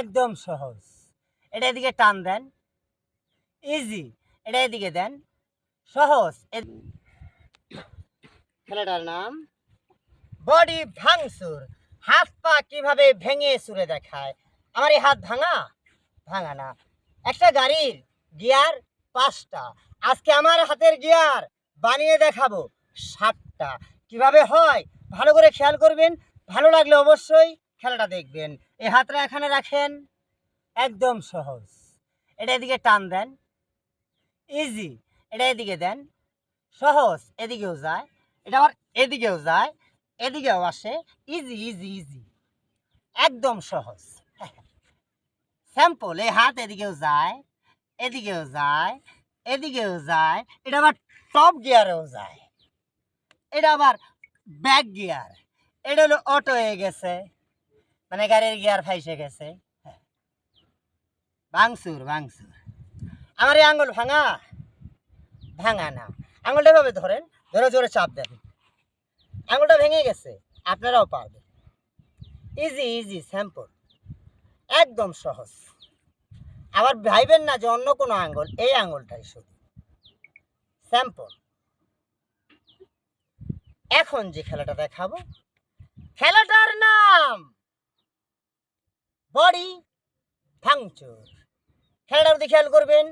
একদম সহজ। এটা এদিকে টান দেন। ইজি এটা এদিকে দেন। সহজ। খেলাটার নাম, বডি ভাঙচুর। হাত পা কীভাবে ভেঙে সুরে দেখায়? আমার এই হাত ভাঙা? ভাঙা না। একটা গাড়ির গিয়ার পাঁচটা। আজকে আমার হাতের গিয়ার বানিয়ে দেখাবো সাতটা। কীভাবে হয়? ভালো করে খেয়াল করবেন। ভালো লাগলে অবশ্যই খেলাটা দেখবেন। এই হাতটা এখানে রাখেন। একদম সহজ। এটা এদিকে টান দেন। ইজি এটা এদিকে দেন। সহজ। এদিকেও যায়। এটা আবার এদিকেও যায়। এদিকেও আসে। ইজি ইজি ইজি একদম সহজ। স্যাম্পল এই হাত এদিকেও যায়। এদিকেও যায়। এদিকেও যায়। এটা আবার টপ গিয়ারেও যায়। এটা আবার ব্যাক গিয়ার এটা হলো অটো হয়ে গেছে। মানে গাড়ির গিয়ার ফাইসে গেছে। হ্যাঁ। ভাঙচুর ভাঙচুর। আমার এই আঙুল ভাঙা? ভাঙা না। আঙুলটা এভাবে ধরেন, ধরে জোরে চাপ দেন। আঙুলটা ভেঙে গেছে, আপনারাও পারবেন। ইজি ইজি স্যাম্পল একদম সহজ। আবার ভাইবেন না যে অন্য কোনো আঙ্গুল এই আঙুলটাই শুধু। স্যাম্পল এখন যে খেলাটা দেখাবো, খেলাটার নাম বডি ভাঙচুর। খেলাটার দিকে খেয়াল করবেন